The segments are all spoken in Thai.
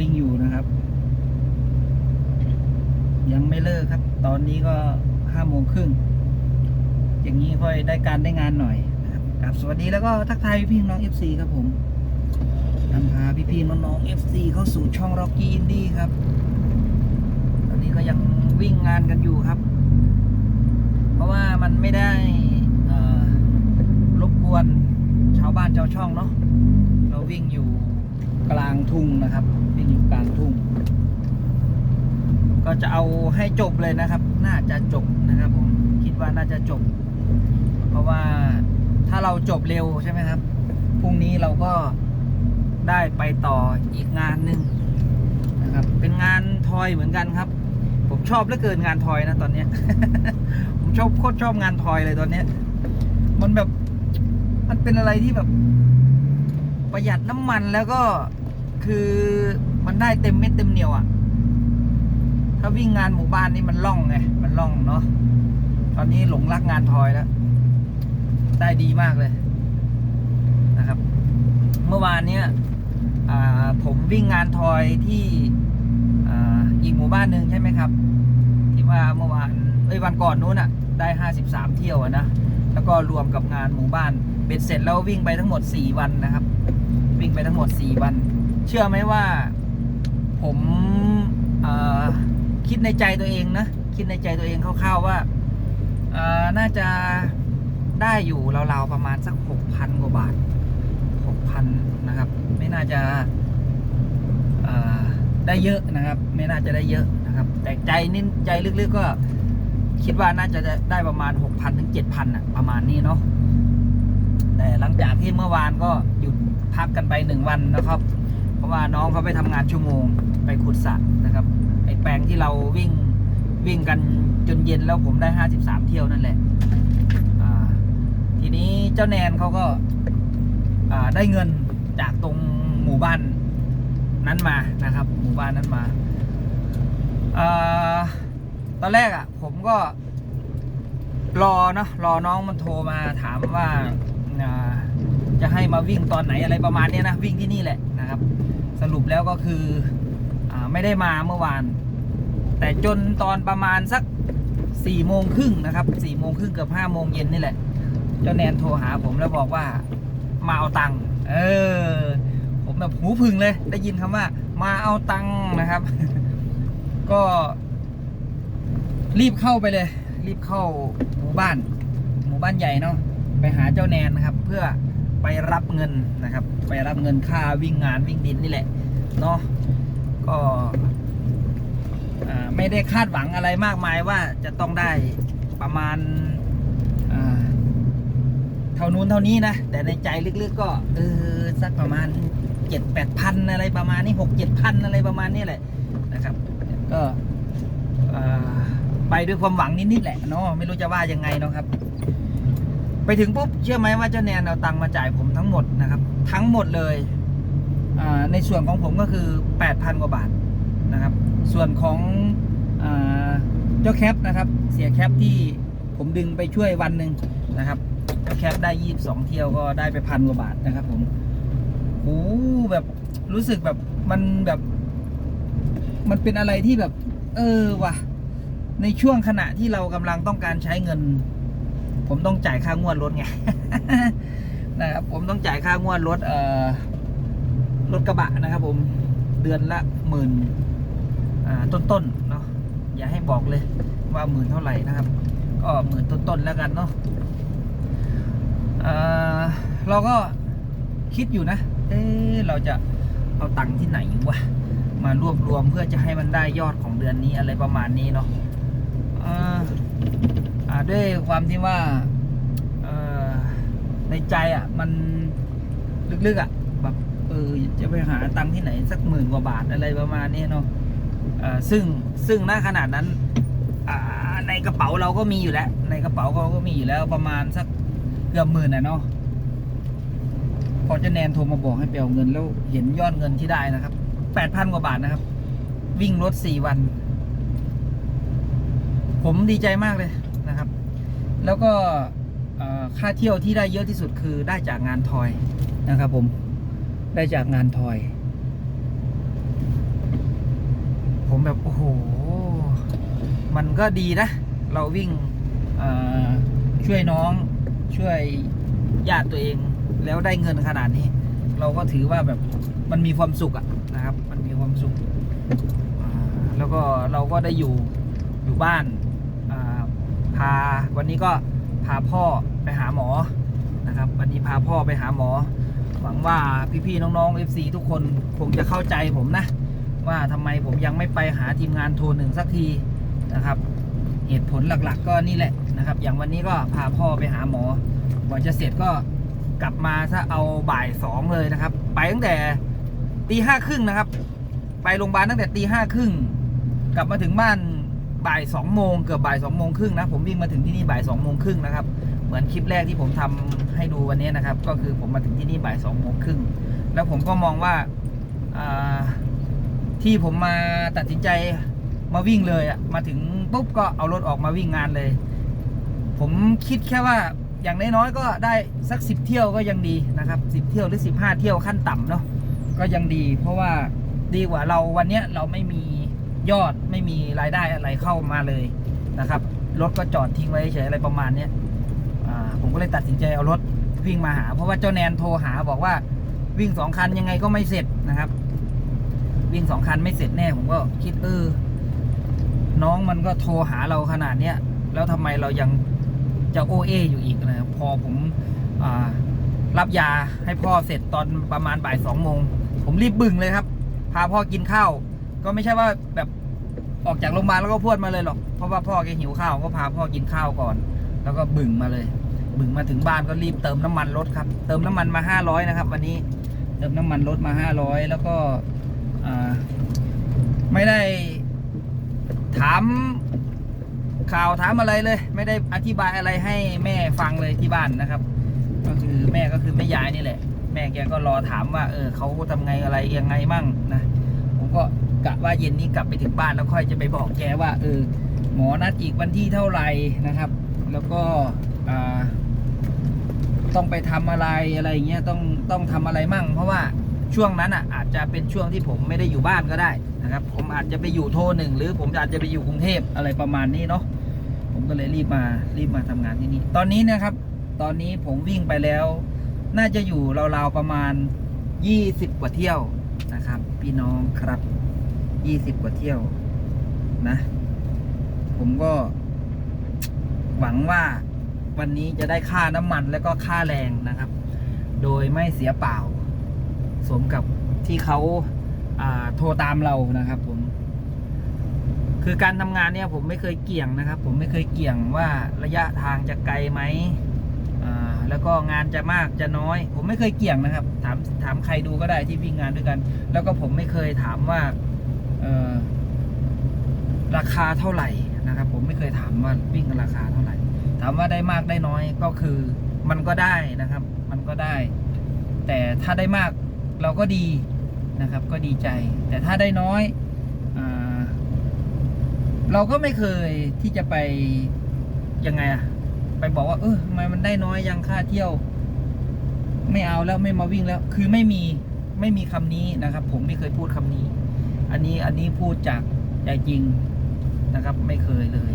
วิ่งอยู่นะครับ ยังไม่เลิกครับ ตอนนี้ก็ห้าโมงครึ่งอย่างนี้ค่อยได้การได้งานหน่อยนะครับครับสวัสดีแล้วก็ทักทายพี่น้อง FC ครับผมนำพาพี่ๆน้องๆ FC เข้าสู่ช่องร็อกกี้อินดี้ครับ ตอนนี้ก็ยังวิ่งงานกันอยู่ครับ เพราะว่ามันไม่ได้รบกวนชาวบ้านชาวช่องเนาะเราวิ่งอยู่กลางทุ่งนะครับ อยู่กลางทุ่ง ก็จะเอาให้จบเลยนะครับ น่าจะจบนะครับผมคิดว่าน่าจะจบ เพราะว่าถ้าเราจบเร็วใช่ไหมครับพรุ่งนี้เราก็ได้ไปต่ออีกงานหนึ่งนะครับ เป็นงานทอยเหมือนกันครับ ผมชอบเหลือเกินงานทอยนะตอนเนี้ย ผมชอบโคตรชอบงานทอยเลยตอนเนี้ย มันแบบมันเป็นอะไรที่แบบประหยัดน้ำมันแล้วก็คือ มันได้เต็มเม็ดเต็มเหนียวอะ่ะ ถ้าวิ่งงานหมู่บ้านนี่มันล่องไง มันล่องเนาะ ตอนนี้หลงรักงานทอยแล้ว ได้ดีมากเลยนะครับ เมื่อวานเนี้ยผมวิ่งงานทอยที่อ่าอีกหมู่บ้านหนึ่งใช่ไหมครับ ที่ว่าเมื่อวานเอ้ยวันก่อนนู้นอะ ได้ห้าสิบสามเที่ยวะนะ แล้วก็รวมกับงานหมู่บ้านเบ็ดเสร็จแล้ววิ่งไปทั้งหมดสี่วันนะครับ วิ่งไปทั้งหมดสี่วัน เชื่อไหมว่า ผมคิดในใจตัวเองนะ คิดในใจตัวเองคร่าวๆว่าน่าจะได้อยู่ราวๆประมาณสักหกพันกว่าบาทหกพันนะครับ ไม่น่าจะได้เยอะนะครับ ไม่น่าจะได้เยอะนะครับ แต่ใจนิ่ใจลึกๆก็คิดว่าน่าจะได้ประมาณ6,000ถึง7,000อะประมาณนี้เนาะแต่หลังจากที่เมื่อวานก็หยุดพักกันไปหนึ่งวันนะครับ เพราะว่าน้องเขาไปทำงานชั่วโมง ไปขุดสระนะครับไอแปลงที่เราวิ่งวิ่งกันจนเย็นแล้วผมได้ 53 เที่ยวนั่นแหละทีนี้เจ้าแนนเขาก็าได้เงินจากตรงหมู่บ้านนั้นมานะครับ หมู่บ้านนั้นมาอาตอนแรกอะ ผมก็รอเนาะรอน้องมันโทรมาถามว่าาจะให้มาวิ่งตอนไหนอะไรประมาณนี้นะ วิ่งที่นี่แหละนะครับ สรุปแล้วก็คือ ไม่ได้มาเมื่อวาน แต่จนตอนประมาณสักสี่โมงครึ่งนะครับสี่โมงครึ่งเกือบห้าโมงเย็นนี่แหละ เจ้าแนนโทรหาผมแล้วบอกว่ามาเอาตังค์เออ ผมแบบหูพึ่งเลย ได้ยินคำว่า มาเอาตังค์นะครับ ก็ รีบเข้าไปเลย รีบเข้าหมู่บ้าน หมู่บ้านใหญ่เนาะไปหาเจ้าแนนนะครับ เพื่อไปรับเงินนะครับ ไปรับเงินค่าวิ่งงานวิ่งดินนี่แหละเนาะ ก็ไม่ได้คาดหวังอะไรมากมายว่าจะต้องได้ประมาณเท่านู้นเท่านี้นะ แต่ในใจลึกๆก็เออสักประมาณเจ็ดแปดพันอะไรประมาณนี้หกเจ็ดพันอะไรประมาณนี้แหละนะครับ ก็ไปด้วยความหวังนิดๆแหละเนาะไม่รู้จะว่ายังไงเนาะครับ ไปถึงปุ๊บเชื่อไหมว่าเจ้าแนนเอาตังค์มาจ่ายผมทั้งหมดนะครับ ทั้งหมดเลย ในส่วนของผมก็คือ 8,000 กว่าบาทนะครับ ส่วนของเจ้าแคปนะครับ เสียแคปที่ผมดึงไปช่วยวันหนึ่งนะครับเจ้าแคปได้22เที่ยวก็ได้ไปพันกว่าบาทนะครับ ผมโอ้แบบรู้สึกแบบมันแบบ มันเป็นอะไรที่แบบ เออว่ะในช่วงขณะที่เรากำลังต้องการใช้เงิน ผมต้องจ่ายค่างวดรถไงนะครับผมต้องจ่ายค่างวดรถเอ่อ รถกระบะนะครับผมเดือนละหมื่นต้นๆเนาะอย่าให้บอกเลยว่าหมื่นเท่าไหร่นะครับ ก็หมื่นต้นๆแล้วกันเนาะเออเราก็คิดอยู่นะ เอ๊เราจะเอาตังค์ที่ไหนวะมารวบรวมเพื่อจะให้มันได้ยอดของเดือนนี้อะไรประมาณนี้เนาะอ่าอ่าด้วยความที่ว่าในใจอะ มันลึกๆอะแบบ เออจะไปหาตังค์ที่ไหนสักหมื่นกว่าบาทอะไรประมาณนี้เนาะซึ่งซึ่งณขนาดนั้นในกระเป๋าเราก็มีอยู่แล้ว ในกระเป๋าเราก็มีอยู่แล้วประมาณสักเกือบหมื่นอะเนาะพอจะแนนโทรมาบอกให้ไปเอาเงินแล้วเห็นยอดเงินที่ได้นะครับแปดพันกว่าบาทนะครับ วิ่งรถสี่วัน ผมดีใจมากเลยนะครับ แล้วก็ค่าเที่ยวที่ได้เยอะที่สุดคือได้จากงานทอยนะครับผม ได้จากงานทอย ผมแบบ โอ้โห มันก็ดีนะ เราวิ่งช่วยน้องช่วยญาติตัวเอง แล้วได้เงินขนาดนี้ เราก็ถือว่าแบบมันมีความสุขอะนะครับ มันมีความสุข แล้วก็เราก็ได้อยู่อยู่บ้านาพาวันนี้ก็พาพ่อไปหาหมอนะครับ วันนี้พาพ่อไปหาหมอ หวังว่าพี่ๆน้องๆ FC ทุกคนคงจะเข้าใจผมนะ ว่าทำไมผมยังไม่ไปหาทีมงานโทรหนึ่งสักทีนะครับ เหตุผลหลักๆ ก็นี่แหละนะครับ อย่างวันนี้ก็พาพ่อไปหาหมอกว่าจะเสร็จก็กลับมาถ้าเอาบ่ายสองเลยนะครับ ไปตั้งแต่ตีห้าครึ่งนะครับ ไปโรงพยาบาลตั้งแต่ตีห้าครึ่งกลับมาถึงบ้านบ่ายสองโมงเกือบบ่ายสองโมงครึ่งนะผมวิ่งมาถึงที่นี่บ่ายสองโมงครึ่งนะครับ เหมือนคลิปแรกที่ผมทำให้ดูวันนี้นะครับ ก็คือผมมาถึงที่นี่บ่ายสองโมงครึ่งแล้วผมก็มองว่าที่ผมมาตัดสินใจมาวิ่งเลยอะมาถึงปุ๊บก็เอารถออกมาวิ่งงานเลย ผมคิดแค่ว่าอย่างน้อยๆก็ได้สักสิบเที่ยวก็ยังดีนะครับสิบเที่ยวหรือสิบห้าเที่ยวขั้นต่ำเนาะก็ยังดี เพราะว่าดีกว่าเราวันเนี้ยเราไม่มียอดไม่มีรายได้อะไรเข้ามาเลยนะครับรถก็จอดทิ้งไว้เฉยอะไรประมาณเนี้ย ผมก็เลยตัดสินใจเอารถวิ่งมาหา เพราะว่าเจ้าแนนโทรหาบอกว่าวิ่งสองคันยังไงก็ไม่เสร็จนะครับ วิ่งสองคันไม่เสร็จแน่ ผมก็คิดเออน้องมันก็โทรหาเราขนาดเนี้ยแล้วทำไมเรายังจะโอเออยู่อีกนะพอผมอรับยาให้พ่อเสร็จตอนประมาณบ่ายสองโมงผมรีบบึ่งเลยครับ พาพ่อกินข้าว ก็ไม่ใช่ว่าแบบออกจากโรงพยาบาลแล้วก็พวดมาเลยหรอกเพราะว่าพ่อแกหิวข้าวก็พาพ่อกินข้าวก่อน แล้วก็บึ่งมาเลย บึ่งมาถึงบ้านก็รีบเติมน้ำมันรถครับ เติมน้ำมันมาห้าร้อยนะครับ วันนี้เติมน้ำมันรถมาห้าร้อยแล้วก็ไม่ได้ถามข่าวถามอะไรเลย ไม่ได้อธิบายอะไรให้แม่ฟังเลยที่บ้านนะครับ ก็คือแม่ก็คือแม่ยายนี่แหละ แม่แกก็รอถามว่า เออเขาทำไงอะไรยังไงมั่งนะผมก็กะว่าเย็นนี้กลับไปถึงบ้านแล้วค่อยจะไปบอกแกว่าเออหมอนัดอีกวันที่เท่าไหร่นะครับ แล้วก็ต้องไปทำอะไรอะไรเงี้ยต้องต้องทำอะไรมั่ง เพราะว่าช่วงนั้นอะอาจจะเป็นช่วงที่ผมไม่ได้อยู่บ้านก็ได้นะครับ ผมอาจจะไปอยู่โทรหนึ่งหรือผมอาจจะไปอยู่กรุงเทพอะไรประมาณนี้เนาะผมก็เลยรีบมารีบมาทำงานที่นี่ตอนนี้นะครับ ตอนนี้ผมวิ่งไปแล้ว น่าจะอยู่ราวๆประมาณ 20 กว่าเที่ยวนะครับ พี่น้องครับ 20 กว่าเที่ยวนะ ผมก็ หวังว่าวันนี้จะได้ค่าน้ำมันและก็ค่าแรงนะครับ โดยไม่เสียเปล่า สมกับที่เขาาโทรตามเรานะครับผม คือการทำงานเนี่ยผมไม่เคยเกี่ยงนะครับ ผมไม่เคยเกี่ยงว่าระยะทางจะไกลไหมอ่าแล้วก็งานจะมากจะน้อย ผมไม่เคยเกี่ยงนะครับ ถามถามใครดูก็ได้ที่วิ่งงานด้วยกัน แล้วก็ผมไม่เคยถามว่าราคาเท่าไหร่ นะครับ ผมไม่เคยถามว่าวิ่งราคาเท่าไหร่ ถามว่าได้มากได้น้อยก็คือมันก็ได้นะครับ มันก็ได้ แต่ถ้าได้มากเราก็ดีนะครับ ก็ดีใจ แต่ถ้าได้น้อยอเราก็ไม่เคยที่จะไปยังไงอะไปบอกว่า เออทำไมมันได้น้อยยังค่าเที่ยว ไม่เอาแล้วไม่มาวิ่งแล้ว คือไม่มีไม่มีคำนี้นะครับ ผมไม่เคยพูดคำนี้ อันนี้อันนี้พูดจากใจจริง นะครับ ไม่เคยเลย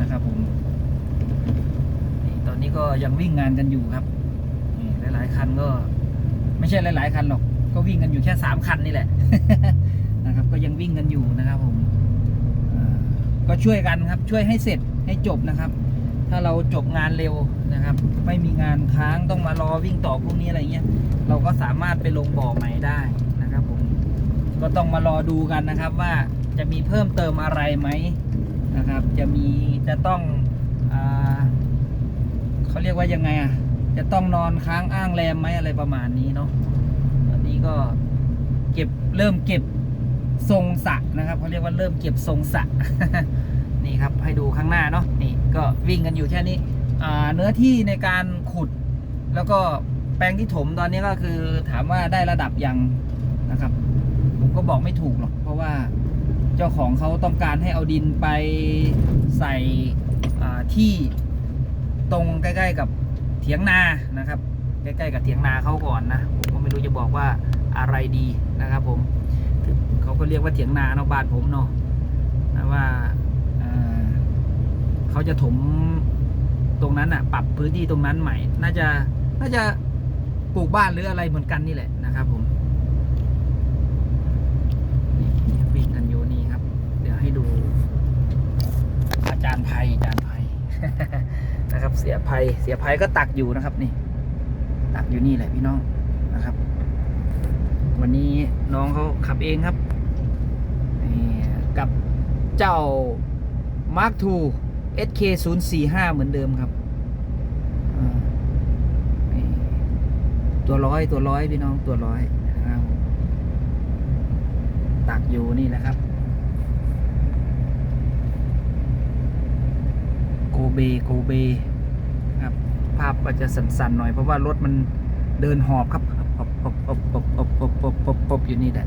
นะครับผมตอนนี้ก็ยังวิ่งงานกันอยู่ครับหลายๆคันก็ ไม่ใช่หลาย ๆ คันหรอก ก็วิ่งกันอยู่แค่สามคันนี่แหละนะครับ ก็ยังวิ่งกันอยู่นะครับ ผมก็ช่วยกันครับ ช่วยให้เสร็จให้จบนะครับ ถ้าเราจบงานเร็วนะครับ ไม่มีงานค้างต้องมารอวิ่งต่อพรุ่งนี้อะไรเงี้ย เราก็สามารถไปลงบ่อใหม่ได้นะครับ ผมก็ต้องมารอดูกันนะครับว่า จะมีเพิ่มเติมอะไรไหมนะครับ จะมีจะต้องอเขาเรียกว่ายังไงอะ จะต้องนอนค้างอ้างแรมไหมอะไรประมาณนี้เนาะตอนนี้ก็เก็บเริ่มเก็บทรงสระนะครับเขาเรียกว่าเริ่มเก็บทรงสระนี่ครับให้ดูข้างหน้าเนาะนี่ก็วิ่งกันอยู่แค่นี้เนื้อที่ในการขุด แล้วก็แปลงที่ถมตอนนี้ก็คือถามว่าได้ระดับยังนะครับ ผมก็บอกไม่ถูกหรอกเพราะว่า เจ้าของเขาต้องการให้เอาดินไปใส่ที่ตรงใกล้ๆกับเถียงนานะครับ ใกล้ๆกับเถียงนาเขาก่อนนะผมก็ไม่รู้จะบอกว่าอะไรดีนะครับ ผมเขาก็เรียกว่าเถียงนาเนาะบ้านผมเนาะนะว่าเอ่อเขาจะถมตรงนั้นอะ ปรับพื้นที่ตรงนั้นใหม่ น่าจะน่าจะปลูกบ้านหรืออะไรเหมือนกันนี่แหละนะครับ ผมนี่วิ่งกันอยู่นี่ครับ เดี๋ยวให้ดู อาจารย์ไพอาจารย์ไพนะครับ เสียภัยเสียภัยก็ตักอยู่นะครับนี่ ตักอยู่นี่แหละพี่น้องนะครับ วันนี้น้องเขาขับเองครับนี่กับเจ้า Mark II SK 0 4 5เหมือนเดิมครับตัวร้อยตัวร้อยพี่น้องตัวร้อยตักอยู่นี่แหละครับ โกเบโกเบครับภาพก็จะสั่นๆหน่อยเพราะว่ารถมันเดินหอบครับอบอบอบอบอบอบอบอบอบอยู่นี่แหละ